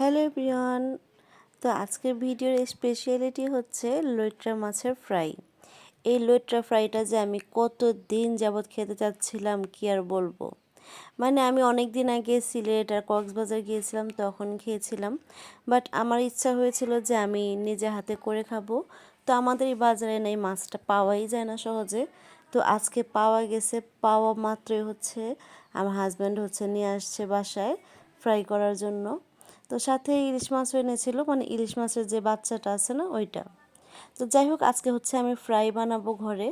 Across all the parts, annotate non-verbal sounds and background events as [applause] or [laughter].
Hello everyone. তো আজকের ভিডিওর স্পেশালিটি হচ্ছে লইট্রা মাছের ফ্রাই। এই লইট্রা ফ্রাইটা যে আমি কত দিন যাবৎ খেতে চাচ্ছিলাম কি আর বলব? মানে আমি অনেক দিন আগে সিলেট আর কক্সবাজার গিয়েছিলাম, তখন খেয়েছিলাম। বাট আমার ইচ্ছা হয়েছিল যে আমি নিজে হাতে করে খাব। তো আমাদের এই বাজারে নেই, মাছটা পাওয়াই যায় না সহজে। তো আজকে পাওয়া গেছে, পাওয়া মাত্রই হচ্ছে, আমার হাজব্যান্ড হচ্ছে নিয়ে আসছে বাসায় ফ্রাই করার জন্য। তো সাথে ইলিশ মাছও এনেছিল মানে ইলিশ মাছের যে বাচ্চাটা আছে না ওইটা। তো যাই হোক, আজকে হচ্ছে আমি ফ্রাই বানাবো ঘরে।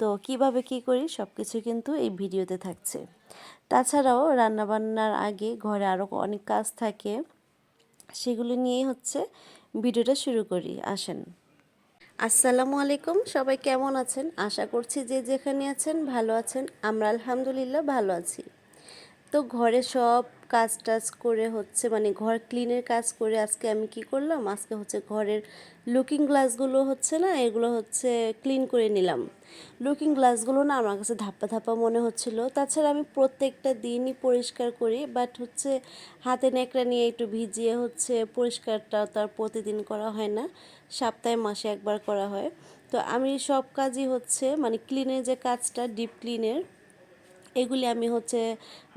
তো কীভাবে কি করি সব কিছু কিন্তু এই ভিডিওতে থাকছে। তাছাড়াও রান্নাবান্নার আগে ঘরে আরও অনেক কাজ থাকে, সেগুলি নিয়েই হচ্ছে ভিডিওটা শুরু করি। আসেন। আসসালামু আলাইকুম, সবাই কেমন আছেন? আশা করছি যে যেখানে আছেন ভালো আছেন, আমরা আলহামদুলিল্লাহ ভালো আছি। তো ঘরে সব কাজ টাজ করে হচ্ছে মানে ঘর ক্লিনের কাজ করে আজকে আমি কি করলাম? আজকে হচ্ছে ঘরের লুকিং গ্লাসগুলো হচ্ছে না, এগুলো হচ্ছে ক্লিন করে নিলাম। লুকিং গ্লাসগুলো না আমার কাছে ধাপ্পা ধাপ্পা মনে হচ্ছিল। তাছাড়া আমি প্রত্যেকটা দিনই পরিষ্কার করি বাট হচ্ছে হাতে নেকড়া নিয়ে একটু ভিজিয়ে হচ্ছে পরিষ্কারটা তার প্রতিদিন করা হয় না, সপ্তাহে মাসে একবার করা হয়। তো আমি সব কাজই হচ্ছে মানে ক্লিনের যে কাজটা ডিপ ক্লিনের এগুলি আমি হচ্ছে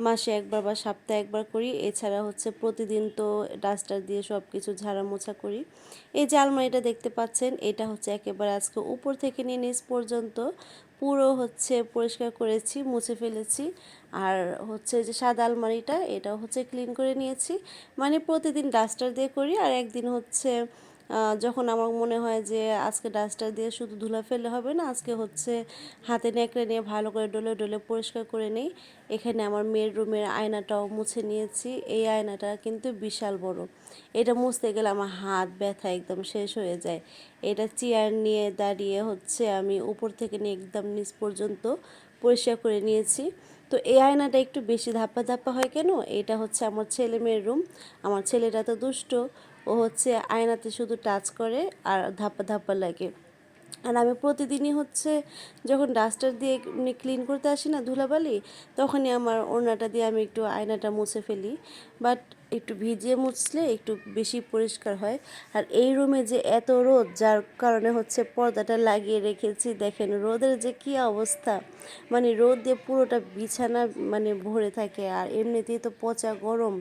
মাসে একবার বা সপ্তাহে একবার করি। এছাড়া হচ্ছে প্রতিদিন তো ডাস্টার দিয়ে সব কিছু ঝাড়া মোছা করি। এই যে আলমারিটা দেখতে পাচ্ছেন, এটা হচ্ছে একেবারে আজকে উপর থেকে নিয়ে নিচ পর্যন্ত পুরো হচ্ছে পরিষ্কার করেছি, মুছে ফেলেছি। আর হচ্ছে যে সাদা আলমারিটা, এটাও হচ্ছে ক্লিন করে নিয়েছি। মানে প্রতিদিন ডাস্টার দিয়ে করি আর একদিন হচ্ছে যখন আমার মনে হয় যে আজকে ডাস্টার দিয়ে শুধু ধুলা ফেলে হবে না, আজকে হচ্ছে হাতে নেকড়ে নিয়ে ভালো করে ডলে ডলে পরিষ্কার করে নেই। এখানে আমার মেয়ের রুমের আয়নাটাও মুছে নিয়েছি। এই আয়নাটা কিন্তু বিশাল বড়। এটা মুছতে গেলে আমার হাত ব্যথা একদম শেষ হয়ে যায়। এটা চেয়ার নিয়ে দাঁড়িয়ে হচ্ছে আমি উপর থেকে নিয়ে একদম নিচ পর্যন্ত পরিষ্কার করে নিয়েছি। তো এই আয়নাটা একটু বেশি ধাপ্পা ধাপ্পা হয় কেন? এটা হচ্ছে আমার ছেলে মেয়ের রুম। আমার ছেলেটা তো দুষ্ট। ও হচ্ছে আয়নাতে শুধু টাচ করে আর ধাপ্পা ধাপ্পা লাগে। আর আমি প্রতিদিনই হচ্ছে যখন ডাস্টার দিয়ে এমনি ক্লিন করতে আসি না ধুলাবালি, তখনই আমার ওড়নাটা দিয়ে আমি একটু আয়নাটা মুছে ফেলি। বাট একটু ভিজিয়ে মুছলে একটু বেশি পরিষ্কার হয়। আর এই রুমে যে এত রোদ, যার কারণে হচ্ছে পর্দাটা লাগিয়ে রেখেছি, দেখেন রোদের যে কি অবস্থা। মানে রোদ দিয়ে পুরোটা বিছানা মানে ভরে থাকে, আর এমনিতেই তো পচা গরম।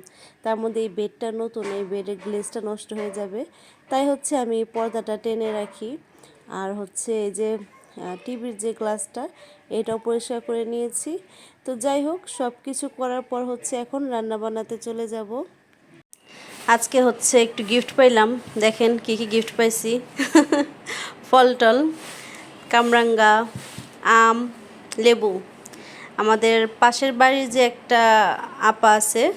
তার মধ্যে এই বেডটা নতুন, এই বেডের গ্লেসটা নষ্ট হয়ে যাবে। তাই হচ্ছে আমি পর্দাটা টেনে রাখি। আর হচ্ছে এই যে টিভির যে গ্লাসটা, এটাও পরিষ্কার করে নিয়েছি। তো যাই হোক সব কিছু করার পর হচ্ছে এখন রান্না বান্নাতে চলে যাব। আজকে হচ্ছে একটু গিফট পাইলাম। দেখেন কি কি গিফট পাইছি। [laughs] ফল টল কামরাঙ্গা, আম, লেবু। আমাদের পাশের বাড়ির যে একটা আপা আছে,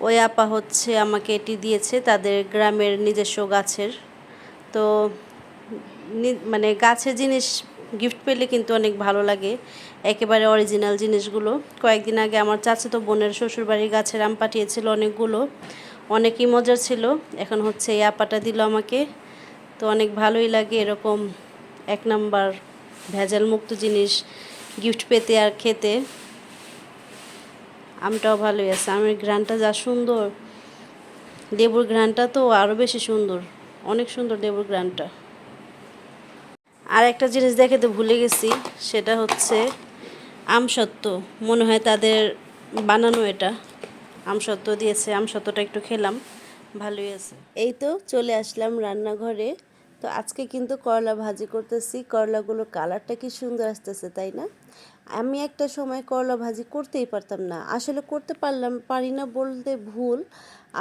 ওই আপা হচ্ছে আমাকে এটি দিয়েছে। তাদের গ্রামের নিজস্ব গাছের। তো মানে গাছের জিনিস গিফট পেলে কিন্তু অনেক ভালো লাগে। একেবারে অরিজিনাল জিনিসগুলো। কয়েকদিন আগে আমার চাচাতো বোনের শ্বশুরবাড়ির গাছের আম পাঠিয়েছিল অনেকগুলো। অনেকই মজার ছিল। এখন হচ্ছে এই আপাটা দিল আমাকে। তো অনেক ভালোই লাগে এরকম এক নাম্বার ভেজাল মুক্ত জিনিস গিফট পেতে আর খেতে। আমটাও ভালোই আছে। আমের ঘ্রানটা যা সুন্দর। লেবুর ঘ্রানটা তো আরও বেশি সুন্দর। অনেক সুন্দর লেবুর ঘ্রানটা আর একটা জিনিস দেখাতে ভুলে গেছি, সেটা হচ্ছে আমসত্ত্ব। মনে হয় তাদের বানানো এটা। আমসত্ত্ব দিয়েছে, আমসত্ত্বটা একটু খেলাম। ভালোই আছে। এই তো চলে আসলাম রান্নাঘরে। তো আজকে কিন্তু করলা ভাজি করতেছি। করলাগুলো কালারটা কি সুন্দর আসতেছে, তাই না? আমি একটা সময় করলা ভাজি করতেই পারতাম না। আসলে করতে পারলাম, পারি না বলতে ভুল।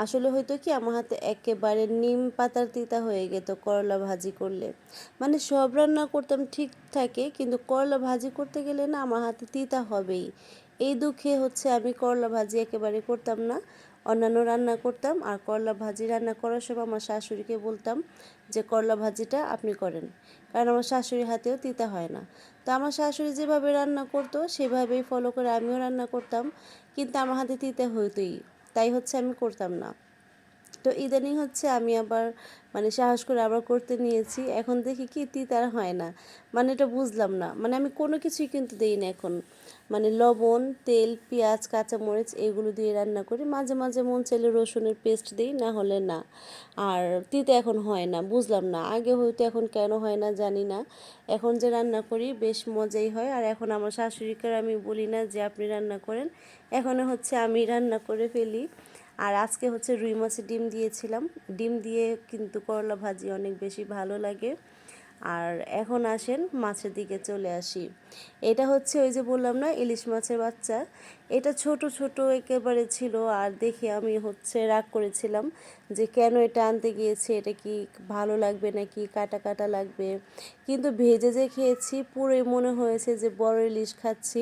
আসলে হয়তো কি আমার হাতে একেবারে নিম পাতার তিতা হয়ে যেত করলা ভাজি করলে। মানে সব রান্না করতাম ঠিক থাকে, কিন্তু করলা ভাজি করতে গেলে না আমার হাতে তিতা হবেই। এই দুঃখে হচ্ছে আমি করলা ভাজি একেবারে করতাম না। অন্যান্য রান্না করতাম আর করলা ভাজি রান্না করার সময় আমার শাশুড়িকে বলতাম যে, করলা ভাজিটা আপনি করেন। কারণ আমার শাশুড়ির হাতেও তিতা হয় না। তো আমার শাশুড়ি যেভাবে রান্না করতো, সেভাবেই ফলো করে আমিও রান্না করতাম। কিন্তু আমার হাতে তিতা হইতোই, তাই হচ্ছে আমি করতাম না। তো ইদানিং হচ্ছে আমি আবার মানে সাহস করে আবার করতে নিয়েছি। এখন দেখি কি তিতার হয় না। মানে এটা বুঝলাম না। মানে আমি কোনো কিছুই কিন্তু দিই না এখন। মানে লবণ, তেল, পেঁয়াজ, কাঁচামরিচ এগুলো দিয়ে রান্না করি। মাঝে মাঝে মন চাইলে রসুনের পেস্ট দিই, না হলে না। আর তিতে এখন হয় না, বুঝলাম না। আগে হয়তো এখন কেন হয় না জানি না। এখন যে রান্না করি বেশ মজাই হয়। আর এখন আমার শাশুড়িকে আমি বলি না যে আপনি রান্না করেন। এখন হচ্ছে আমি রান্না করে ফেলি। আর আজকে হচ্ছে রুই মাছের ডিম দিয়েছিলাম। ডিম দিয়ে কিন্তু করলা ভাজি অনেক বেশি ভালো লাগে। আর এখন আসেন মাছের দিকে চলে আসি। এটা হচ্ছে ওই যে বললাম না, ইলিশ মাছের বাচ্চা। এটা ছোট ছোট একেবারে ছিল আর দেখে আমি হচ্ছে রাগ করেছিলাম যে কেন এটা আনতে গিয়েছে, এটা কি ভালো লাগবে নাকি, কাটা কাটা লাগবে। কিন্তু ভেজে যে খেয়েছি পুরোই মনে হয়েছে যে বড় ইলিশ খাচ্ছি।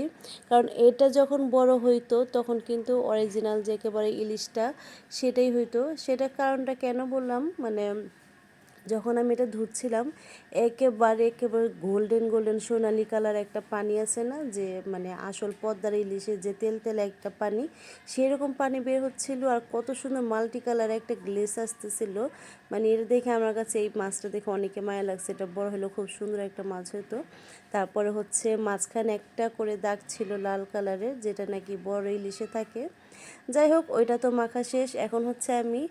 কারণ এটা যখন বড় হইতো, তখন কিন্তু অরিজিনাল যে একেবারে ইলিশটা, সেটাই হইতো। সেটার কারণটা কেন বললাম? মানে যখন আমি এটা ধুচ্ছিলাম, একেবারে একেবারে গোল্ডেন গোল্ডেন সোনালি কালার একটা পানি আছে না, যে মানে আসল পদ্মার ইলিশের যে তেল তেলে একটা পানি, সেরকম পানি বের হচ্ছিল আর কত সুন্দর মাল্টি কালার একটা গ্লেস আসতেছিল। মানে এটা দেখে আমার কাছে এই মাছটা দেখে অনেকে মায়া লাগছে, এটা বড় হলো খুব সুন্দর একটা মাছ হতো তারপরে হচ্ছে মাঝখানে একটা করে দাগ ছিল লাল কালারের যেটা নাকি বড় ইলিশে থাকে। যাই হোক, ওইটা তো মাখা শেষ। এখন হচ্ছে আমি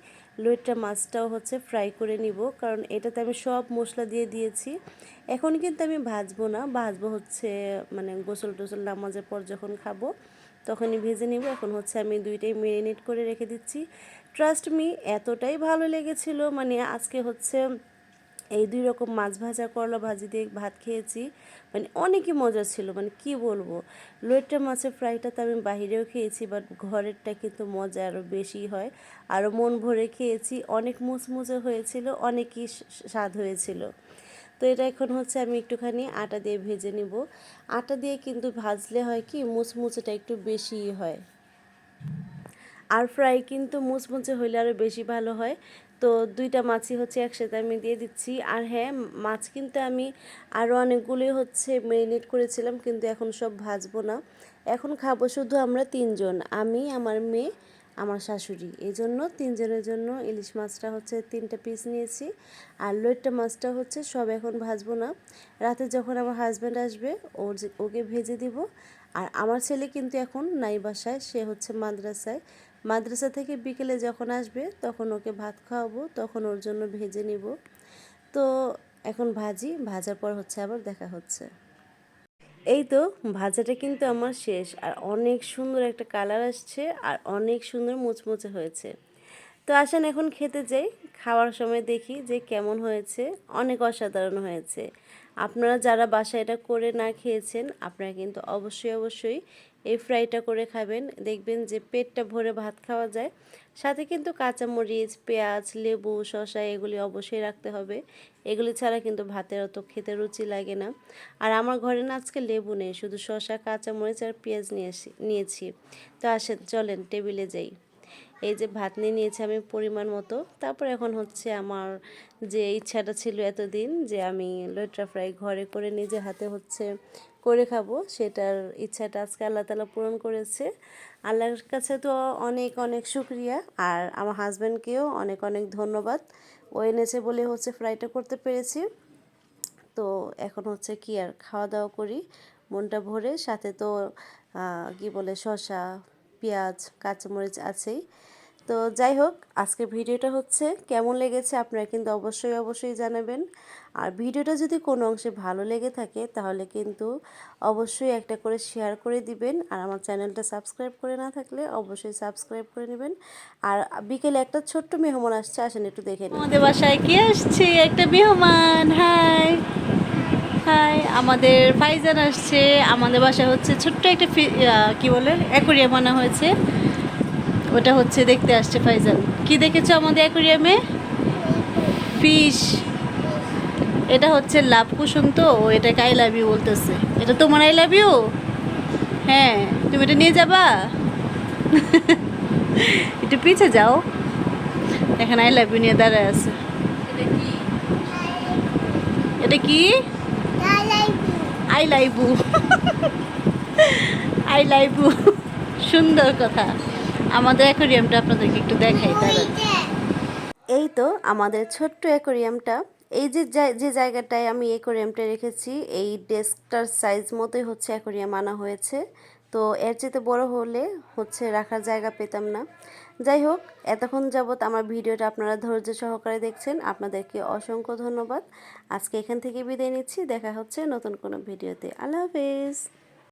লইট্টা মাছটাও হচ্ছে ফ্রাই করে নিব, কারণ এটাতে আমি সব মশলা দিয়ে দিয়েছি। এখন কিন্তু আমি ভাজবো না, ভাজবো হচ্ছে মানে গোসল টোসল নামাজের পর যখন খাব, তখনই ভেজে নিব। এখন হচ্ছে আমি দুইটাই মেরিনেট করে রেখে দিচ্ছি। ট্রাস্ট মি এতটাই ভালো লেগেছিল মানে আজকে হচ্ছে এই দুই রকম মাছ ভাজা করলা ভাজি দিয়ে ভাত খেয়েছি। মানে অনেকই মজা ছিল মানে কি বলব? লোয়েটটা মাছের ফ্রাইটা তো আমি বাহিরেও খেয়েছি বাট ঘরেরটা কিন্তু মজা আরও বেশি হয়। আরও মন ভরে খেয়েছি, অনেক মুচমুচে হয়েছিল, অনেকই স্বাদ হয়েছিল। তো এটা এখন হচ্ছে আমি একটুখানি আটা দিয়ে ভেজে নিব। আটা দিয়ে কিন্তু ভাজলে হয় কি, মুচমুচেটা একটু বেশিই হয়। আর ফ্রাই কিন্তু মুচমুচে হইলে আরও বেশি ভালো হয়। তো দুইটা মাছই হচ্ছে একসাথে আমি দিয়ে দিচ্ছি। আর হ্যাঁ মাছ কিন্তু আমি আরও অনেকগুলোই হচ্ছে ম্যারিনেট করেছিলাম, কিন্তু এখন সব ভাজবো না। এখন খাব শুধু আমরা তিনজন, আমি, আমার মেয়ে, আমার শাশুড়ি। এই জন্য তিনজনের জন্য ইলিশ মাছটা হচ্ছে তিনটা পিস নিয়েছি। আর লইট্টা মাছটা হচ্ছে সব এখন ভাজবো না। রাতে যখন আমার হাজব্যান্ড আসবে, ওর ওকে ভেজে দিব। আর আমার ছেলে কিন্তু এখন নাই বাসায়, সে হচ্ছে মাদ্রাসায়। মাদ্রাসা থেকে বিকেলে যখন আসবে, তখন ওকে ভাত খাওয়াবো, তখন ওর জন্য ভেজে নিব। তো এখন ভাজি, ভাজার পর হচ্ছে আবার দেখা হচ্ছে। এই তো, ভাজাটা কিন্তু আমার শেষ। আর অনেক সুন্দর একটা কালার আসছে, আর অনেক সুন্দর মুচমুচে হয়েছে। তো আসেন এখন খেতে যাই, খাওয়ার সময় দেখি যে কেমন হয়েছে, অনেক অসাধারণ হয়েছে। আপনারা যারা বাসায় এটা করে না খেয়েছেন, আপনারা কিন্তু অবশ্যই অবশ্যই এই ফ্রাইটা করে খাবেন। দেখবেন যে পেটটা ভরে ভাত খাওয়া যায়। সাথে কিন্তু কাঁচামরিচ, পেঁয়াজ, লেবু, শসা এগুলি অবশ্যই রাখতে হবে। এগুলি ছাড়া কিন্তু ভাতের অত খেতে রুচি লাগে না। আর আমার ঘরে না আজকে লেবু নেই, শুধু শসা, কাঁচামরিচ আর পেঁয়াজ নিয়ে নিয়েছি। তো আসেন, চলেন টেবিলে যাই। এই যে ভাত নিয়ে নিয়েছি আমি পরিমাণ মতো। তারপর এখন হচ্ছে আমার যে ইচ্ছাটা ছিল এতদিন যে আমি লইট্রা ফ্রাই ঘরে করে নিজে হাতে হচ্ছে করে খাব, সেটার ইচ্ছাটা আজকে আল্লাহ তালা পূরণ করেছে। আল্লাহর কাছে তো অনেক অনেক শুক্রিয়া। আর আমার হাজব্যান্ডকেও অনেক অনেক ধন্যবাদ। ও এনেছে বলে হচ্ছে ফ্রাইটা করতে পেরেছি। তো এখন হচ্ছে কি আর খাওয়া দাওয়া করি, মনটা ভরে। সাথে তো কি বলে শশা পেঁয়াজ, কাঁচামরিচ আছেই। তো যাই হোক, আজকের ভিডিওটা হচ্ছে কেমন লেগেছে আপনারা কিন্তু অবশ্যই অবশ্যই জানাবেন। আর ভিডিওটা যদি কোনো অংশে ভালো লেগে থাকে, তাহলে কিন্তু অবশ্যই একটা করে শেয়ার করে দিবেন। আর আমার চ্যানেলটা সাবস্ক্রাইব করে না থাকলে অবশ্যই সাবস্ক্রাইব করে নেবেন। আর বিকেলে একটা ছোট্ট মেহমান আসছে, আসেন একটু দেখে নিন আমাদের বাসায় কি আসছে? একটা মেহমান, হাই। হাই, আমাদের ফাইজান আসছে। আমাদের বাসায় হচ্ছে ছোট্ট একটা কি বলে, অ্যাকোরিয়াম আনা হয়েছে। ওটা হচ্ছে দেখতে আসছে ফাইজান কি দেখেছ আমাদের অ্যাকোরিয়ামে? ফিশ। এটা হচ্ছে লাভ কুসুম তো এটাকে আই লাভ ইউ বলতেছে। এটা তোমার আই লাভ ইউ হ্যাঁ তুমি এটা নিয়ে যাবা? একটু পিছে যাও। এখানে আই লাভ ইউ নিয়ে দাঁড়ায় আছে। এটা কি? আই লাইভ আই লাইভ সুন্দর কথা। আমাদের অ্যাকোরিয়ামটা আপনাদেরকে একটু দেখাই দাঁড়ান এই তো আমাদের ছোট্ট অ্যাকোরিয়ামটা এই যে যে জায়গাটায় আমি অ্যাকোরিয়ামটা রেখেছি, এই ডেস্কটার সাইজ মতোই হচ্ছে অ্যাকোরিয়াম আনা হয়েছে। তো এর চেয়ে বড় হলে হচ্ছে রাখার জায়গা পেতাম না। যাই হোক, এতক্ষণ যাবৎ আমার ভিডিওটা আপনারা ধৈর্য সহকারে দেখছেন। আপনাদেরকে অসংখ্য ধন্যবাদ। আজকে এখান থেকে বিদায় নিচ্ছি। দেখা হচ্ছে নতুন কোনো ভিডিওতে। আল্লাহ হাফেজ।